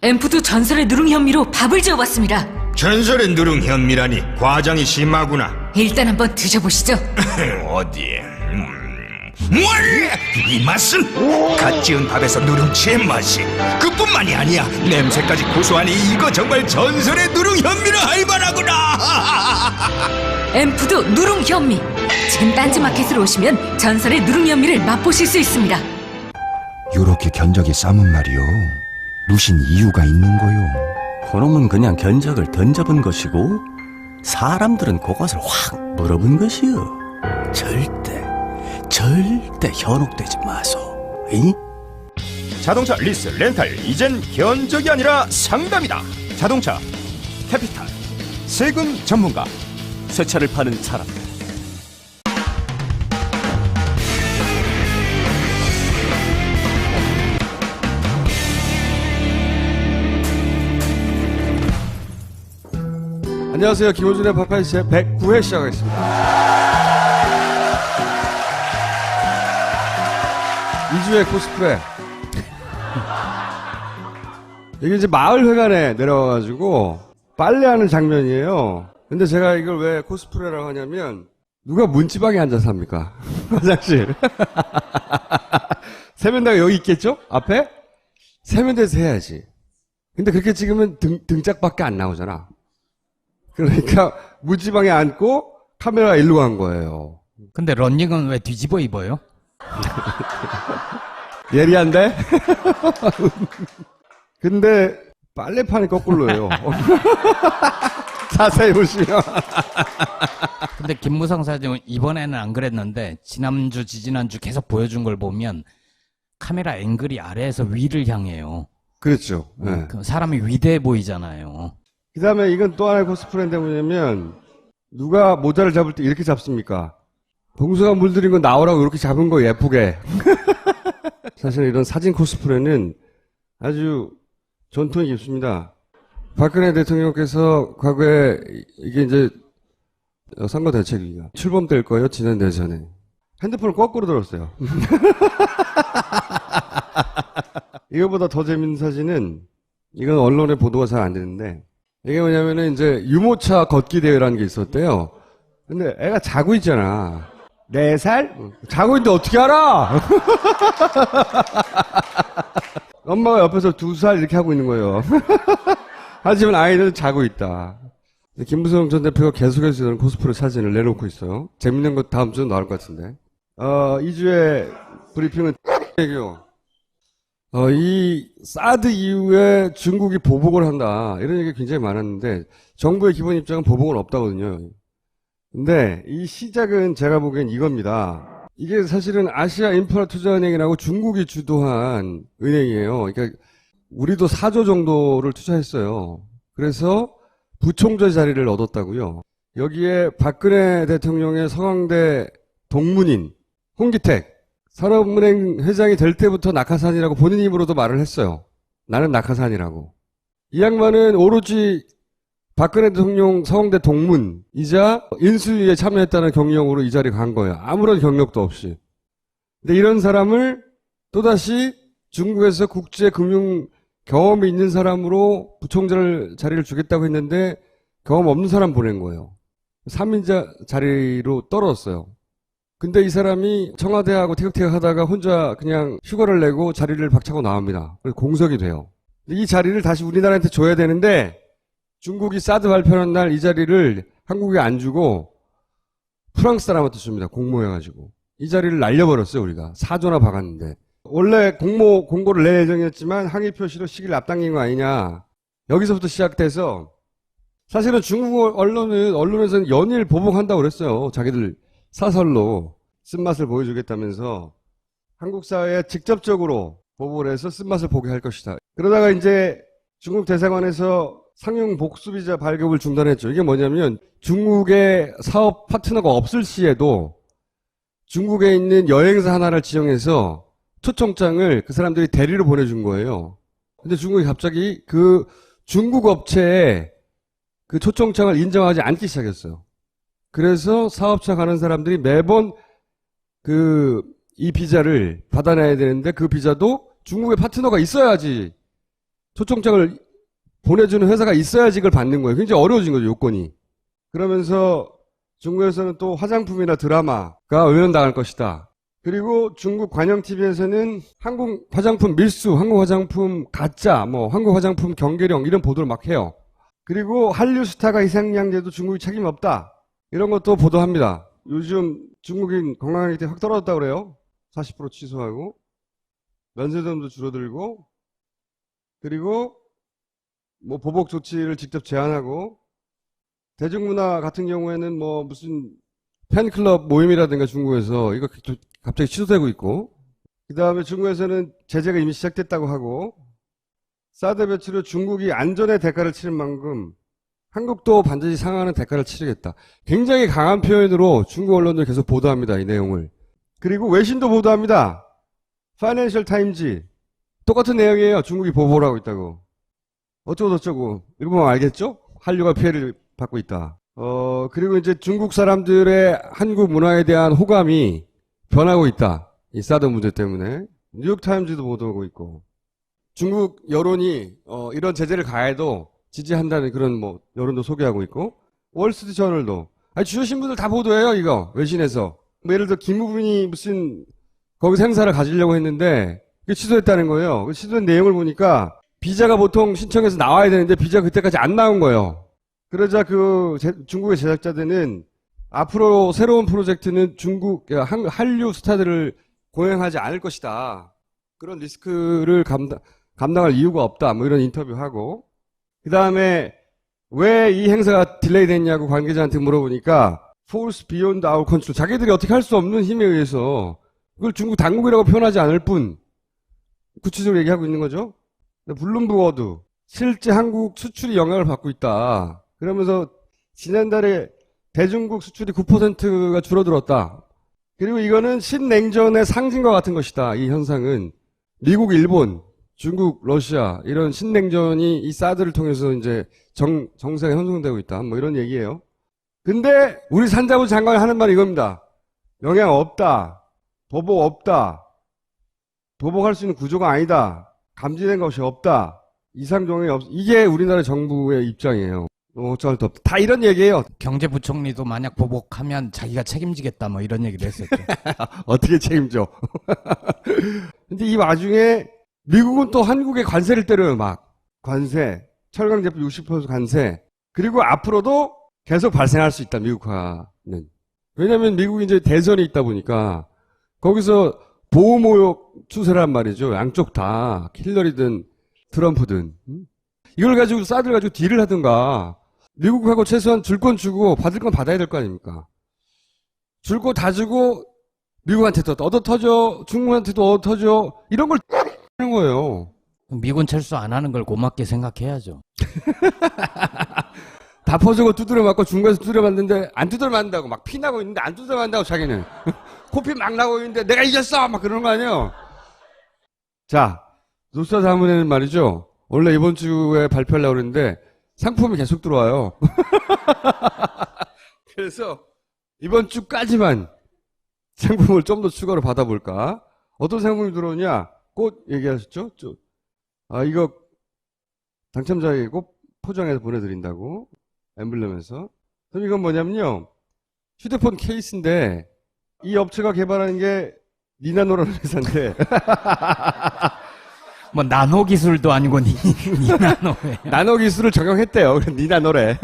앰프도 전설의 누룽 현미로 밥을 지어봤습니다. 전설의 누룽 현미라니 과장이 심하구나. 일단 한번 드셔보시죠. 어디? 음. 뭘? 이 맛은 갓 지은 밥에서 누룽지의 맛이 그뿐만이 아니야 냄새까지 고소하니 이거 정말 전설의 누룽 현미라 할 만하구나 앰프도 누룽 현미. 지금 딴지 마켓으로 오시면 전설의 누룽 현미를 맛보실 수 있습니다. 요렇게 견적이 싸면 말이요. 루신 이유가 있는 거요. 그놈은 그냥 견적을 던져본 것이고 사람들은 그것을 확 물어본 것이요. 절대 절대 현혹되지 마소. 이? 자동차 리스 렌탈 이젠 견적이 아니라 상담이다 자동차 캐피탈 세금 전문가 새 차를 파는 사람들. 안녕하세요. 김호준의 파파이스 제 109회 시작하겠습니다. 2주의 코스프레. 이게 이제 마을회관에 내려와가지고 빨래하는 장면이에요. 근데 제가 이걸 왜 코스프레라고 하냐면 누가 문지방에 앉아서 합니까? 화장실. 세면대가 여기 있겠죠? 앞에? 세면대에서 해야지. 근데 그렇게 찍으면 등, 등짝밖에 안 나오잖아. 그러니까 무지방에 앉고 카메라가 일로 간 거예요. 근데 런닝은 왜 뒤집어 입어요? 예리한데? 근데 빨래판이 거꾸로예요. 자세히 보시면 근데 김무성 사장은 이번에는 안 그랬는데 지난주 지지난주 계속 보여준 걸 보면 카메라 앵글이 아래에서 위를 향해요. 그렇죠. 네. 그 사람이 위대해 보이잖아요. 그 다음에 이건 또 하나의 코스프레인데 뭐냐면 누가 모자를 잡을 때 이렇게 잡습니까? 봉수가 물들인 거 나오라고 이렇게 잡은 거 예쁘게. 사실 이런 사진 코스프레는 아주 전통이 깊습니다. 박근혜 대통령께서 과거에 이게 이제 선거 대책이가 출범될 거예요 지난 대선에 핸드폰을 거꾸로 들었어요. 이거보다 더 재밌는 사진은 이건 언론에 보도가 잘 안 되는데 이게 뭐냐면은 이제 유모차 걷기 대회라는 게 있었대요. 근데 애가 자고 있잖아. 네 살? 자고 있는데 어떻게 알아? 엄마가 옆에서 두 살 이렇게 하고 있는 거예요. 하지만 아이는 자고 있다. 김부성 전 대표가 계속해서 이런 코스프레 사진을 내놓고 있어요. 재밌는 거 다음 주에 나올 것 같은데. 어, 2주의 브리핑은 얘기요. 어, 이 사드 이후에 중국이 보복을 한다. 이런 얘기가 굉장히 많았는데 정부의 기본 입장은 보복은 없다거든요. 근데 이 시작은 제가 보기엔 이겁니다. 이게 사실은 아시아 인프라 투자은행이라고 중국이 주도한 은행이에요. 그러니까 우리도 4조 정도를 투자했어요. 그래서 부총재 자리를 얻었다고요. 여기에 박근혜 대통령의 서강대 동문인 홍기택 산업은행 회장이 될 때부터 낙하산이라고 본인 입으로도 말을 했어요. 나는 낙하산이라고. 이 양반은 오로지 박근혜 대통령 서강대 동문이자 인수위에 참여했다는 경력으로 이 자리에 간 거예요. 아무런 경력도 없이. 근데 이런 사람을 또다시 중국에서 국제금융 경험이 있는 사람으로 부총재를 자리를 주겠다고 했는데 경험 없는 사람 보낸 거예요. 3인자 자리로 떨어졌어요. 근데 이 사람이 청와대하고 티격태격 하다가 혼자 그냥 휴가를 내고 자리를 박차고 나옵니다. 공석이 돼요. 이 자리를 다시 우리나라한테 줘야 되는데 중국이 사드 발표하는 날 이 자리를 한국에 안 주고 프랑스 사람한테 줍니다. 공모해가지고. 이 자리를 날려버렸어요, 우리가. 사조나 박았는데. 원래 공모, 공고를 낼 예정이었지만 항의 표시로 시기를 앞당긴 거 아니냐. 여기서부터 시작돼서 사실은 중국 언론은, 언론에서는 연일 보복한다고 그랬어요. 자기들 사설로 쓴맛을 보여주겠다면서 한국 사회에 직접적으로 보복을 해서 쓴맛을 보게 할 것이다. 그러다가 이제 중국 대사관에서 상용 복수비자 발급을 중단했죠. 이게 뭐냐면 중국의 사업 파트너가 없을 시에도 중국에 있는 여행사 하나를 지정해서 초청장을 그 사람들이 대리로 보내준 거예요. 근데 중국이 갑자기 그 중국 업체에 그 초청장을 인정하지 않기 시작했어요. 그래서 사업차 가는 사람들이 매번 그, 이 비자를 받아내야 되는데 그 비자도 중국의 파트너가 있어야지 초청장을 보내주는 회사가 있어야지 그걸 받는 거예요. 굉장히 어려워진 거죠, 요건이. 그러면서 중국에서는 또 화장품이나 드라마가 외면당할 것이다. 그리고 중국 관영 TV에서는 한국 화장품 밀수, 한국 화장품 가짜, 뭐 한국 화장품 경계령 이런 보도를 막 해요. 그리고 한류 스타가 희생양제도 중국이 책임 없다. 이런 것도 보도합니다. 요즘 중국인 때문에 확 떨어졌다 그래요. 40% 취소하고 면세점도 줄어들고 그리고 뭐 보복 조치를 직접 제안하고 대중문화 같은 경우에는 뭐 무슨 팬클럽 모임이라든가 중국에서 이거 갑자기 취소되고 있고 그 다음에 중국에서는 제재가 이미 시작됐다고 하고 사드 배치로 중국이 안전의 대가를 치른 만큼 한국도 반드시 상하는 대가를 치르겠다. 굉장히 강한 표현으로 중국 언론들 계속 보도합니다. 이 내용을. 그리고 외신도 보도합니다. 파이낸셜 타임즈 똑같은 내용이에요. 중국이 보복을 하고 있다고. 어쩌고 저쩌고 읽어보면 알겠죠? 한류가 피해를 받고 있다. 어 그리고 이제 중국 사람들의 한국 문화에 대한 호감이 변하고 있다. 이 사드 문제 때문에 뉴욕 타임즈도 보도하고 있고 중국 여론이 어, 이런 제재를 가해도 지지한다는 그런 뭐 여론도 소개하고 있고 월스트리트 저널도 아니 주요 신문들 다 보도해요 이거 외신에서 뭐 예를 들어 김우빈이 무슨 거기서 행사를 가지려고 했는데 그게 취소했다는 거예요. 그 취소된 내용을 보니까 비자가 보통 신청해서 나와야 되는데 비자 그때까지 안 나온 거예요. 그러자 그 제- 중국의 제작자들은 앞으로 새로운 프로젝트는 중국 한, 한류 스타들을 고용하지 않을 것이다. 그런 리스크를 감당 감당할 이유가 없다. 뭐 이런 인터뷰하고 그 다음에 왜 이 행사가 딜레이 됐냐고 관계자한테 물어보니까 force beyond our control 자기들이 어떻게 할 수 없는 힘에 의해서 그걸 중국 당국이라고 표현하지 않을 뿐 구체적으로 얘기하고 있는 거죠. 블룸버그도 실제 한국 수출이 영향을 받고 있다. 그러면서 지난달에 대중국 수출이 9%가 줄어들었다. 그리고 이거는 신냉전의 상징과 같은 것이다. 이 현상은 미국, 일본, 중국, 러시아 이런 신냉전이 이 사드를 통해서 이제 정, 정세가 형성되고 있다. 뭐 이런 얘기예요. 근데 우리 산자부 장관이 하는 말이 이겁니다. 영향 없다. 보복 없다. 보복할 수 있는 구조가 아니다. 감지된 것이 없다. 이상 종이 없. 이게 우리나라 정부의 입장이에요. 뭐 어쩔 수 없다. 다 이런 얘기예요. 경제부총리도 만약 보복하면 자기가 책임지겠다 뭐 이런 얘기를 했었죠. 어떻게 책임져? 근데 이 와중에 미국은 또 한국에 관세를 때려요, 막. 관세. 철강 제품 60% 관세. 그리고 앞으로도 계속 발생할 수 있다, 미국화는. 왜냐면 미국이 이제 대선이 있다 보니까 거기서 보호모욕 추세란 말이죠. 양쪽 다. 힐러리든 트럼프든. 음? 이걸 가지고 사드를 가지고 딜을 하든가 미국하고 최소한 줄 건 주고 받을 건 받아야 될 거 아닙니까? 줄 거 다 주고 미국한테 도 얻어 터져, 중국한테도 얻어 터져, 이런 걸 하는 거예요. 미군 철수 안 하는 걸 고맙게 생각해야죠. 다 퍼주고 두드려 맞고 중국에서 두드려 맞는데 안 두드려 맞는다고 막 피나고 있는데 안 두드려 맞는다고 자기는 코피 막 나고 있는데 내가 이겼어 막 그러는 거 아니에요. 자, 노사 자문에는 말이죠. 원래 이번 주에 발표하려고 그랬는데 상품이 계속 들어와요. 그래서 이번 주까지만 상품을 좀 더 추가로 받아볼까? 어떤 상품이 들어오냐? 꽃 얘기하셨죠? 저- 아, 이거 당첨자에게 꼭 포장해서 보내드린다고. 엠블렘에서. 그럼 이건 뭐냐면요. 휴대폰 케이스인데, 이 업체가 개발하는 게 니나노라는 회사인데, 뭐 나노 기술도 아니고 니, 니나노에. 나노 기술을 적용했대요. 니나노래.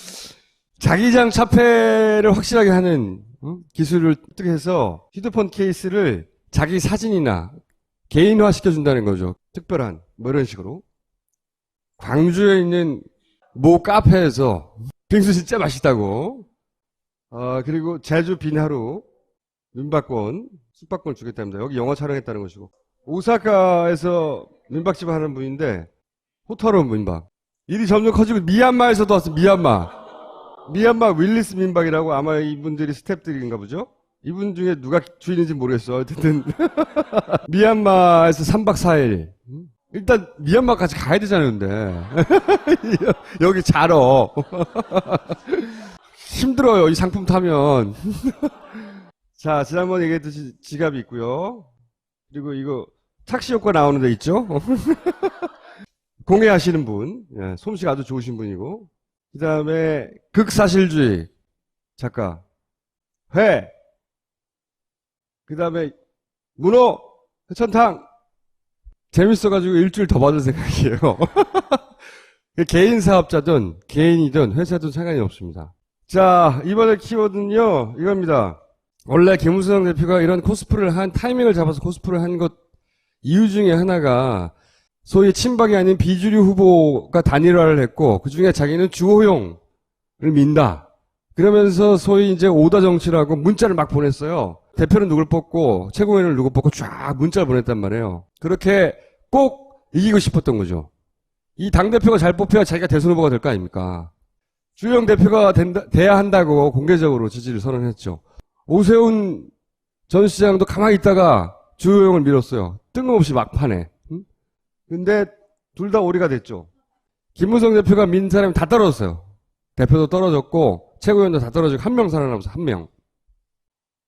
자기장 차폐를 확실하게 하는 어? 기술을 획득해서 휴대폰 케이스를 자기 사진이나 개인화 시켜준다는 거죠. 특별한, 뭐 이런 식으로. 광주에 있는 모 카페에서 빙수 진짜 맛있다고. 어, 그리고 제주 비나루 민박권, 숙박권 주겠답니다. 여기 영화 촬영했다는 것이고. 오사카에서 민박집 하는 분인데, 호타로 민박. 일이 점점 커지고 미얀마에서도 왔어, 미얀마. 미얀마 윌리스 민박이라고 아마 이분들이 스탭들인가 보죠? 이분 중에 누가 주인인지 모르겠어. 어쨌든. 미얀마에서 3박 4일. 일단 미얀마까지 가야 되잖아요, 근데. 여기 자러. 힘들어요. 이 상품 타면. 자, 지난번 얘기했듯이 지갑이 있고요. 그리고 이거 착시 효과 나오는 데 있죠? 공예하시는 분. 예, 솜씨가 아주 좋으신 분이고. 그 다음에 극사실주의 작가. 회. 그 다음에 문어, 회천탕. 재밌어가지고 일주일 더 받을 생각이에요. 개인 사업자든 개인이든 회사든 상관이 없습니다. 자, 이번에 키워드는요, 이겁니다. 원래 김우성 대표가 이런 코스프레를 한, 타이밍을 잡아서 코스프레를 한 것, 이유 중에 하나가, 소위 친박이 아닌 비주류 후보가 단일화를 했고, 그 중에 자기는 주호용을 민다. 그러면서 소위 이제 오다 정치라고 문자를 막 보냈어요. 대표는 누굴 뽑고, 최고위원을 누구 뽑고 쫙 문자를 보냈단 말이에요. 그렇게 꼭 이기고 싶었던 거죠. 이 당대표가 잘 뽑혀야 자기가 대선 후보가 될 거 아닙니까? 주영 대표가 된다, 돼야 한다고 공개적으로 지지를 선언했죠. 오세훈 전 시장도 가만히 있다가 주호영을 밀었어요. 뜬금없이 막판에. 응? 근데 둘 다 오리가 됐죠. 김무성 대표가 민 사람이 다 떨어졌어요. 대표도 떨어졌고 최고위원도 다 떨어지고 한 명 살아남았어 한 명.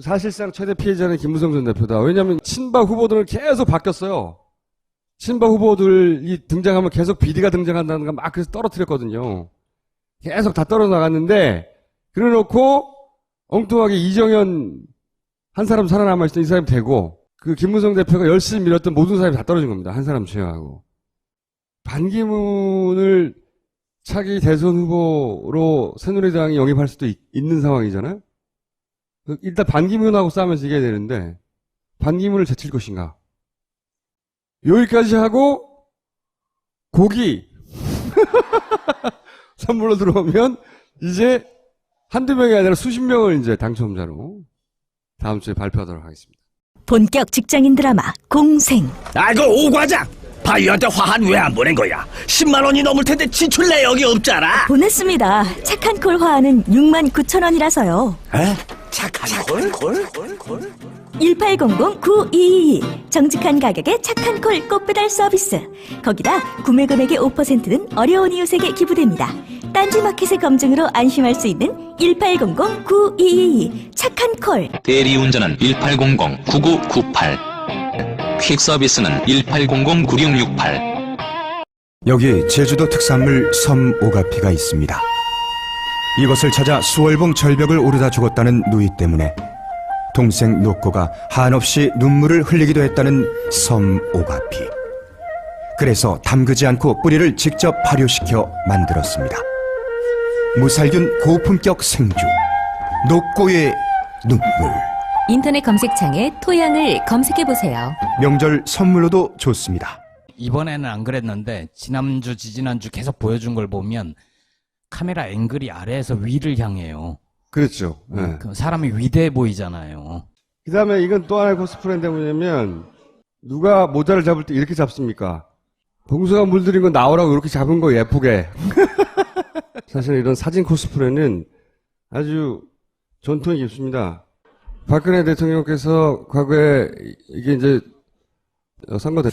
사실상 최대 피해자는 김무성 전 대표다. 왜냐하면 친박 후보들은 계속 바뀌었어요. 친박 후보들이 등장하면 계속 비리가 등장한다는 거막 그래서 떨어뜨렸거든요. 계속 다 떨어 나갔는데 그래 놓고 엉뚱하게 이정현 한 사람 살아남아 때이 사람이 되고 그 김무성 대표가 열심히 밀었던 모든 사람이 다 떨어진 겁니다. 한 사람 제외하고. 반기문을 차기 대선 후보로 새누리당이 영입할 수도 있, 는 상황이잖아요. 그 일단 반기문하고 싸우면서 이겨야 되는데 반기문을 제칠 것인가? 여기까지 하고 고기 선물로 들어오면 이제 한두 명이 아니라 수십 명을 이제 당첨자로 다음 주에 발표하도록 하겠습니다. 본격 직장인 드라마 공생 아그 오과장 바이오한테 화한 왜 안 보낸 거야 10만 원이 넘을 텐데 지출 내역이 없잖아 보냈습니다. 착한 콜 화하는 6만 9천 원이라서요. 에? 착한 걸? 1800-9222 정직한 가격에 착한 콜 꽃배달 서비스 거기다 구매 금액의 5%는 어려운 이웃에게 기부됩니다. 딴지마켓의 검증으로 안심할 수 있는 1800-9222 착한 콜 대리운전은 1800-9998 퀵 서비스는 1800-9668 여기 제주도 특산물 섬 오가피가 있습니다. 이것을 찾아 수월봉 절벽을 오르다 죽었다는 누이 때문에 동생 노코가 한없이 눈물을 흘리기도 했다는 섬 오가피. 그래서 담그지 않고 뿌리를 직접 발효시켜 만들었습니다. 무살균 고품격 생주 노코의 눈물. 인터넷 검색창에 토양을 검색해 보세요. 명절 선물로도 좋습니다. 이번에는 안 그랬는데 지난주 지지난주 계속 보여준 걸 보면 카메라 앵글이 아래에서 위를 향해요. 그렇죠. 네. 그 사람이 위대해 보이잖아요. 그 다음에 이건 또 하나의 코스프레인데 뭐냐면, 누가 모자를 잡을 때 이렇게 잡습니까? 봉수가 물들인 거 나오라고 이렇게 잡은 거 예쁘게. 사실 이런 사진 코스프레는 아주 전통이 깊습니다. 박근혜 대통령께서 과거에 이게 이제 어, 선거 대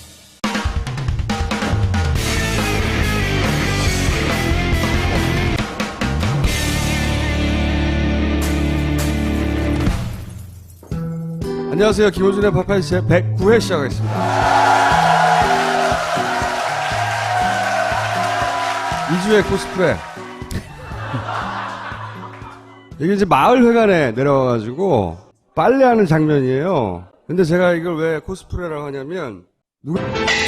안녕하세요. 김호준의 파파이스 제 109회 시작하겠습니다. 이주의 코스프레. 이게 이제 마을회관에 내려와가지고 빨래하는 장면이에요. 근데 제가 이걸 왜 코스프레라고 하냐면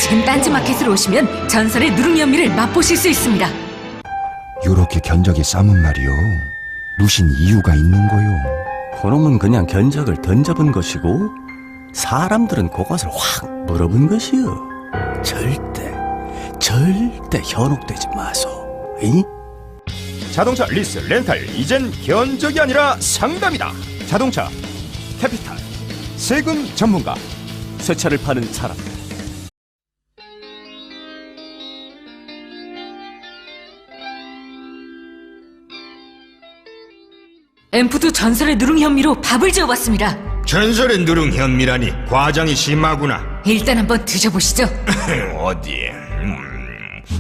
지금 딴지 마켓으로 오시면 전설의 누룽현미를 맛보실 수 있습니다. 요렇게 견적이 싸면 말이요. 루신 이유가 있는 거요. 그놈은 그냥 견적을 던져본 것이고 사람들은 그것을 확 물어본 것이요. 절대 절대 현혹되지 마소. 이? 자동차 리스 렌탈 이젠 견적이 아니라 상담이다. 자동차 캐피탈 세금 전문가 새 차를 파는 사람들. 앰프도 전설의 누룽 현미로 밥을 지어봤습니다. 전설의 누룽 현미라니 과장이 심하구나. 일단 한번 드셔보시죠. 어디?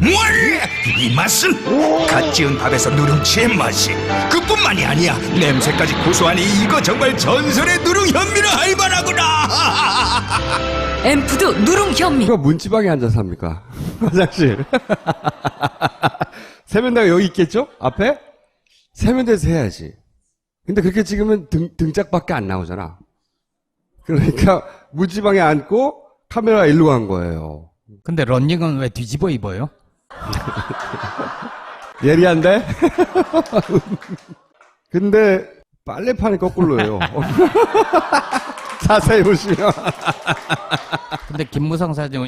음, 뭘? 이 맛은 갓 지은 밥에서 누룽지의 맛이 그뿐만이 아니야 냄새까지 고소하니 이거 정말 전설의 누룽 현미를 할 만하구나 앰프드 누룽 현미. 누가 문지방에 앉아서 합니까? 화장실. 세면대가 여기 있겠죠? 앞에? 세면대에서 해야지. 근데 그렇게 찍으면 등, 등짝밖에 안 나오잖아. 그러니까 문지방에 앉고 카메라가 일로 간 거예요. 근데 런닝은 왜 뒤집어 입어요? 예리한데? 근데 빨래판이 거꾸로예요. 자세히 보시면. 근데 김무성 사장은